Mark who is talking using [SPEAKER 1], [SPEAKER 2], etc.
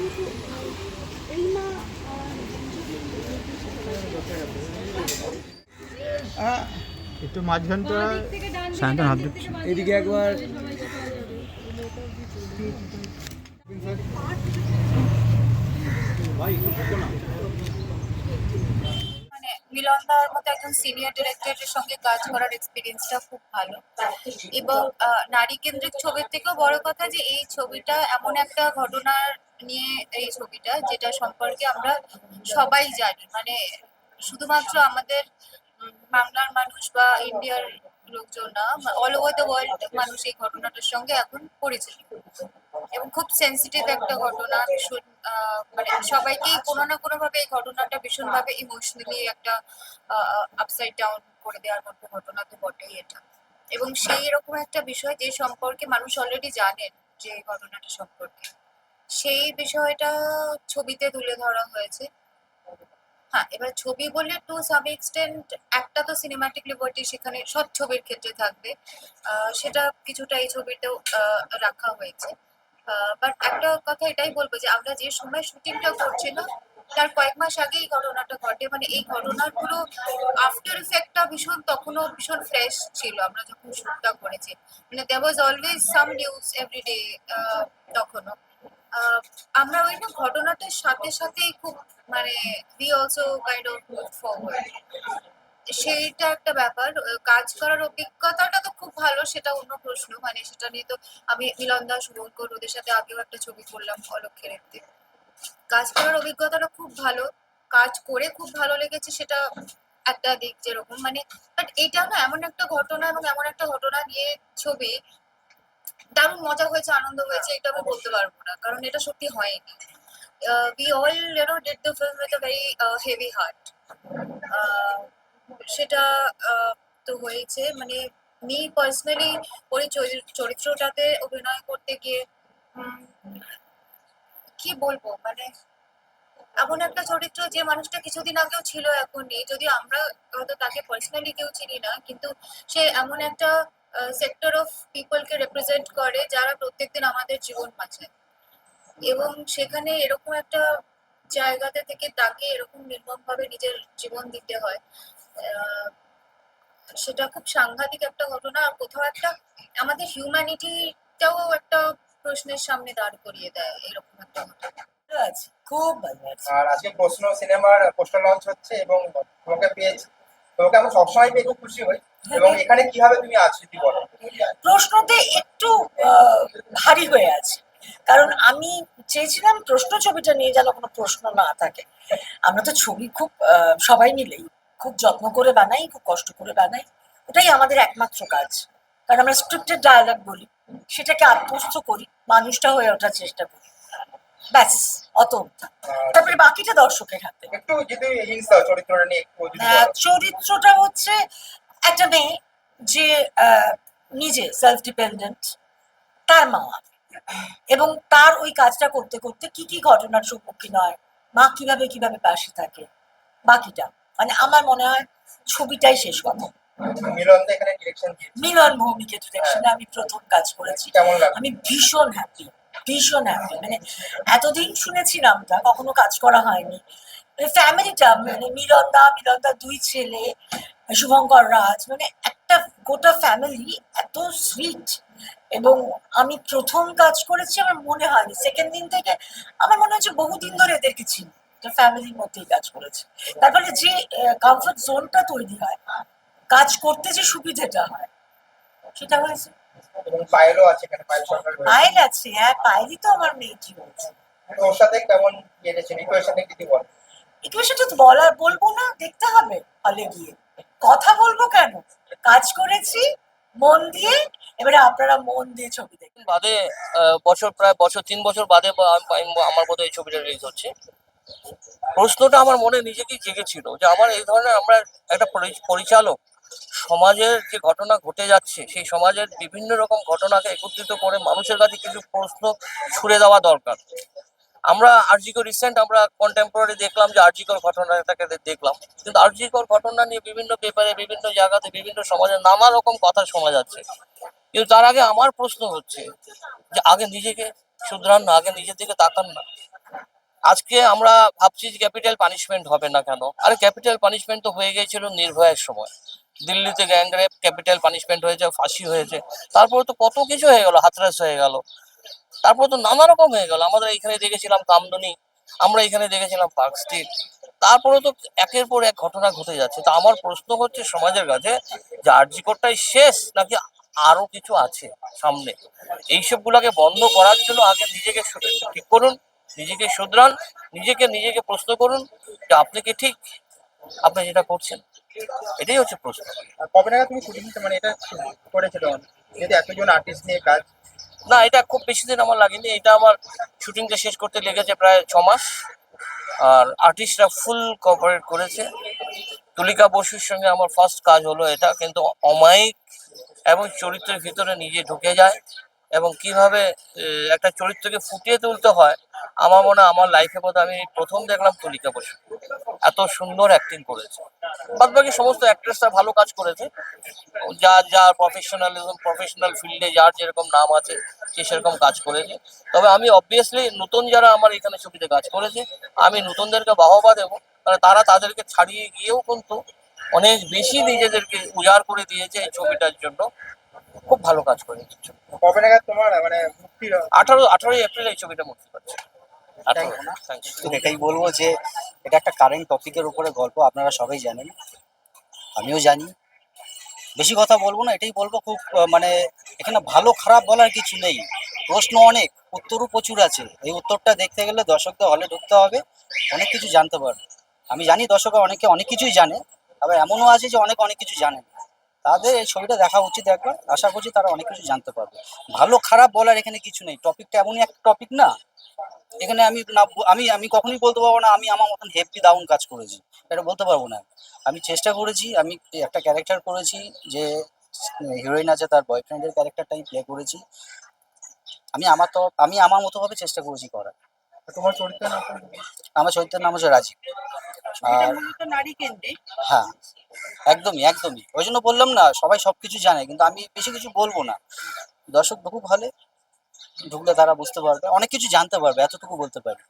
[SPEAKER 1] কিন্তু এই মা
[SPEAKER 2] একটু মাঝখানটা
[SPEAKER 3] সায়ন্তন হাত দিচ্ছে
[SPEAKER 2] এদিকে একবার।
[SPEAKER 4] মানে মিলনদার মতো একজন সিনিয়র ডিরেক্টরের সঙ্গে কাজ করার এক্সপিরিয়েন্সটা খুব ভালো। এবং আহ, নারী কেন্দ্রিক ছবির থেকেও বড় কথা যে এই ছবিটা এমন একটা ঘটনার নিয়ে এই ছবিটা, যেটা সম্পর্কে আমরা সবাই জানি। মানে শুধুমাত্র আমাদের বাংলার মানুষ বা ইন্ডিয়ার লোকজন না অল ওভার দ্য ওয়ার্ল্ড মানুষ এই ঘটনাটার সঙ্গে এখন পরিচিত। এবং খুব সেন্সিটিভ একটা ঘটনা, ভীষণ মানে সবাইকেই কোনো না কোনো ভাবে এই ঘটনাটা ভীষণভাবে ইমোশনালি একটা আপসাইড ডাউন করে দেওয়ার মতো ঘটনা তো বটেই এটা। এবং সেই রকম একটা বিষয় যে সম্পর্কে মানুষ অলরেডি জানেন যে ঘটনাটা সম্পর্কে। সেই বিষয়টা ছবিতে তুলে ধরা হয়েছে। হ্যাঁ এবার ছবি বললে টু সাম এক্সটেন্ট একটা তো সিনেমাটিক লিবার্টি সেখানে সব ছবির ক্ষেত্রে থাকবে। সেটা কিছুটা এই ছবিতেও রাখা হয়েছে। বাট একটা কথা এটাই বলব যে আমরা যে সময় শুটিংটা করছিলাম, তার কয়েক মাস আগে এই ঘটনাটা ঘটে। মানে এই ঘটনার পুরো আফটার ইফেক্টটা ভীষণ, তখনও ভীষণ ফ্রেশ ছিল আমরা যখন শুটটা করেছি। মানে there was always some news everyday তখনও। আমরা ওই না ঘটনাটার সাথে সাথেই খুব মানে we also kind of move forward সেইটা একটা ব্যাপার। কাজ করার অভিজ্ঞতাটা তো খুব ভালো, সেটা অন্য প্রশ্ন। মানে সেটা নিয়ে তো আমি মিলন দাস শুভঙ্কর ওদের সাথে আগেও একটা ছবি করলাম অলক্ষের একটি কাজ করার অভিজ্ঞতাটা খুব ভালো। কাজ করে খুব ভালো লেগেছে, সেটা একটা দিক যেরকম। মানে বাট এইটা না এমন একটা ঘটনা এবং এমন একটা ঘটনা নিয়ে ছবি দারুণ মজা হয়েছে, আনন্দ হয়েছে, এটা আমি বলতে পারব না, কারণ এটা সত্যি হয়নি। We all you know did the film with a very heavy heart সেটা তো হয়েছে মানে মি পার্সোনালি ওই চরি- চরিত্রটাতে অভিনয় করতে গিয়ে কি বলব মানে এমন একটা চরিত্র যে মানুষটা কিছুদিন আগেও ছিল এখন নেই যদি আমরা হয়তো তাকে পার্সোনালি কেউ চিনি না, কিন্তু সে এমন একটা সেক্টর অফ পিপলকে রিপ্রেজেন্ট করে যারা প্রত্যেকদিন আমাদের জীবন বাঁচায়। এবং সেখানে এরকম একটা জায়গাতে থেকে তাকে এরকম নির্মম ভাবে নিজের জীবন দিতে হয়। আহ, সেটা খুব সাংঘাতিক একটা ঘটনা। আর কোথাও একটা আমাদের হিউম্যানিটিটাও একটা প্রশ্নের সামনে দাঁড় করিয়ে দেয় এরকম একটা ঘটনা।
[SPEAKER 5] আছি খুব ভালো
[SPEAKER 6] আর আজকে প্রশ্ন সিনেমার পোস্টার লঞ্চ হচ্ছে এবং তোমাকে পেয়েছি। তোমাকে সবসময় পেয়ে খুব খুশি হই। এবং এখানে কীভাবে তুমি আছো বলো।
[SPEAKER 5] প্রশ্নতে একটু ভারী হয়ে আছে। কারণ আমি চেয়েছিলাম প্রশ্ন ছবিটা নিয়ে যেন কোনো প্রশ্ন না থাকে। আমরা তো ছবি খুব সবাই মিলেই খুব যত্ন করে বানাই, খুব কষ্ট করে বানাই। ওটাই আমাদের একমাত্র কাজ। কারণ আমরা স্ক্রিপ্টেড ডায়ালগ বলি, সেটাকে আত্মস্থ করি, মানুষটা হয়ে ওঠার চেষ্টা করি। ব্যাস অত তারপরে বাকিটা দর্শকের হাতে।
[SPEAKER 6] একটু যদি হিংসা চরিত্রটা নিয়ে বলো।
[SPEAKER 5] চরিত্রটা হচ্ছে একটা মেয়ে যে নিজে সেলফ ডিপেন্ডেন্ট তার মা। এবং তার ওই কাজটা করতে করতে কি কি ঘটনার সম্মুখীন হয় মা কীভাবে কীভাবে পাশে থাকে বাকিটা। মানে আমার মনে হয় ছবিটাই শেষ কথা।
[SPEAKER 6] মিলন ডিরেকশনে
[SPEAKER 5] আমি প্রথম কাজ করেছি। আমি ভীষণ হ্যাপি ভীষণ হ্যাপি মানে এতদিন শুনেছি নামটা কখনো কাজ করা হয়নি। ফ্যামিলিটা মানে মিলন দা মিলন দা দুই ছেলে, শুভঙ্কর রাজ মানে একটা গোটা ফ্যামিলি এত সুইট এবং আমি প্রথম কাজ করেছি, আমার মনে হয়নি। সেকেন্ড দিন থেকে আমার মনে হচ্ছে বহুদিন ধরে এদেরকে চিনি। ফ্যামিলির মধ্যেই কাজ করেছি। তারপরে যে কমফর্ট জোনটা তৈরি হয়, কাজ করতে যে সুবিধেটা হয়, সেটা হয়েছে
[SPEAKER 6] এবং পায়েলও আছে এখানে পায়েল সরকার
[SPEAKER 5] পায়েল আছে হ্যাঁ পায়েলই তো আমার মেয়েটি হয়েছে
[SPEAKER 6] ওর সাথে কেমন কেটেছে? নিকোয়ের সাথে যদি বল?
[SPEAKER 5] ইকুয়েশনটা তো বলার বলব না দেখতে হবে হলে গিয়ে। কথা বলব কেন? কাজ করেছি মন দিয়ে এবারে আপনারা মন দিয়ে ছবি দেখুন।
[SPEAKER 7] বাদে আহ, বছর প্রায় বছর তিন বছর বাদে আমার বোধহয় এই ছবিটা রিলিজ হচ্ছে। প্রশ্নটা আমার মনে নিজেকেই জেগেছিল যে আমার এই ধরনের আমরা একটা পরি- পরিচালক সমাজের যে ঘটনা ঘটে যাচ্ছে, সেই সমাজের বিভিন্ন রকম ঘটনাকে একত্রিত করে মানুষের কাছে কিছু প্রশ্ন ছুড়ে দেওয়া দরকার। আমরা আরজিকর রিসেন্ট আমরা কন্টেম্পোরারি দেখলাম যে আরজিকর ঘটনাটাকে দেখলাম। কিন্তু আরজিকর ঘটনা নিয়ে বিভিন্ন পেপারে বিভিন্ন জায়গাতে, বিভিন্ন সমাজে নানা রকম কথা শোনা যাচ্ছে। কিন্তু তার আগে আমার প্রশ্ন হচ্ছে যে আগে নিজেকে শুধরান না, আগে নিজের দিকে তাকান না। আজকে আমরা ভাবছি যে ক্যাপিটাল পানিশমেন্ট হবে না কেন? আরে ক্যাপিটাল পানিশমেন্ট তো হয়ে গিয়েছিল নির্ভয়ের সময়। দিল্লিতে গ্যাংরেপ ক্যাপিটাল পানিশমেন্ট হয়েছে, ফাঁসি হয়েছে। তারপরে তো কত কিছু হয়ে গেল, হাতরাস হয়ে গেল। তারপর তো নানা রকম হয়ে গেল। আমাদের এখানে দেখেছিলাম কামদুনি আমরা এখানে দেখেছিলাম পার্ক স্ট্রিট। তারপরে তো একের পর এক ঘটনা ঘটে যাচ্ছে। তো আমার প্রশ্ন হচ্ছে সমাজের কাছে, যে আর্যিকরটাই শেষ নাকি আরও কিছু আছে সামনে? এইসব গুলাকে বন্ধ করার জন্য আগে নিজেকে ঠিক করুন, নিজেকে শুধরান, নিজেকে নিজেকে প্রশ্ন করুন যে আপনি কি ঠিক? আপনি যেটা করছেন। এটাই হচ্ছে প্রশ্ন।
[SPEAKER 6] আর কবে নাগাদ তুমি শুটিং মানে এটা করেছিল যদি এতজন আর্টিস্ট নিয়ে কাজ।
[SPEAKER 7] না এটা খুব বেশি দিন আমার লাগেনি। এটা আমার শুটিংটা শেষ করতে লেগেছে প্রায় ছ মাস। আর আর্টিস্টরা ফুল কোঅপারেট করেছে। তুলিকা বসুর সঙ্গে আমার ফার্স্ট কাজ হলো এটা। কিন্তু অমায়িক এবং চরিত্রের ভিতরে নিজে ঢুকে যায়। এবং কীভাবে একটা চরিত্রকে ফুটিয়ে তুলতে হয়, আমার মনে আমার লাইফে বোধহয় আমি প্রথম দেখলাম তুলিকা বসু। এত সুন্দর অ্যাক্টিং করেছে। বাদ বাকি সমস্ত অ্যাক্ট্রেসরা ভালো কাজ করেছে। যার যার প্রফেশনালিজম প্রফেশনাল ফিল্ডে যার যেরকম নাম আছে, সে সেরকম কাজ করেছে। তবে আমি অবভিয়াসলি নতুন যারা আমার এখানে ছবিতে কাজ করেছে, আমি নতুনদেরকে বাহবা দেবো। কারণ তারা তাদেরকে ছাড়িয়ে গিয়েও কিন্তু অনেক বেশি নিজেদেরকে উজাড় করে দিয়েছে এই ছবিটার জন্য। খুব ভালো কাজ করেছে
[SPEAKER 6] কবে নাগাদ তোমার মানে মুক্তি
[SPEAKER 7] আঠারো আঠারোই এপ্রিল এই ছবিটা মুক্তি পাচ্ছে।
[SPEAKER 8] এটাই বলব যে এটা একটা কারেন্ট টপিকের উপরে গল্প আপনারা সবাই জানেন। আমিও জানি। বেশি কথা বলব না এটাই বলব খুব মানে এখানে ভালো খারাপ বলার কিছু নেই। প্রশ্ন অনেক উত্তরও প্রচুর আছে। এই উত্তরটা দেখতে গেলে দর্শকদের হলে ঢুকতে হবে অনেক কিছু জানতে পারবে। আমি জানি দর্শকরা অনেকে অনেক কিছুই জানে আবার এমনও আছে যে অনেক অনেক কিছু জানে না। তাদের এই ছবিটা দেখা উচিত একবার। আশা করছি তারা অনেক কিছু জানতে পারবে। ভালো খারাপ বলার এখানে কিছু নেই। টপিকটা এমনই একটা টপিক না? এখানে আমি না আমি আমি কখনোই বলতে পারব না আমি আমার মতন হেপি দাউন কাজ করেছি। এটা বলতে পারব না। আমি চেষ্টা করেছি আমি একটা ক্যারেক্টার করেছি যে হিরোইন আছে তার বয়ফ্রেন্ডের ক্যারেক্টারটা আমি প্লে করেছি। আমি আমার তো আমি আমার মতো ভাবে চেষ্টা করেছি করার।
[SPEAKER 6] তোমার চরিত্রের নাম
[SPEAKER 8] আমার চরিত্রের নাম হচ্ছে রাজীব। আর
[SPEAKER 5] নারী কেন্দ্রিক।
[SPEAKER 8] হ্যাঁ একদমই একদমই। ওই জন্য বললাম না সবাই সবকিছু জানে কিন্তু আমি বেশি কিছু বলব না। দর্শক বহু ভালো। ঢুকলে তারা বুঝতে পারবে অনেক কিছু জানতে পারবে এতটুকু বলতে পারি।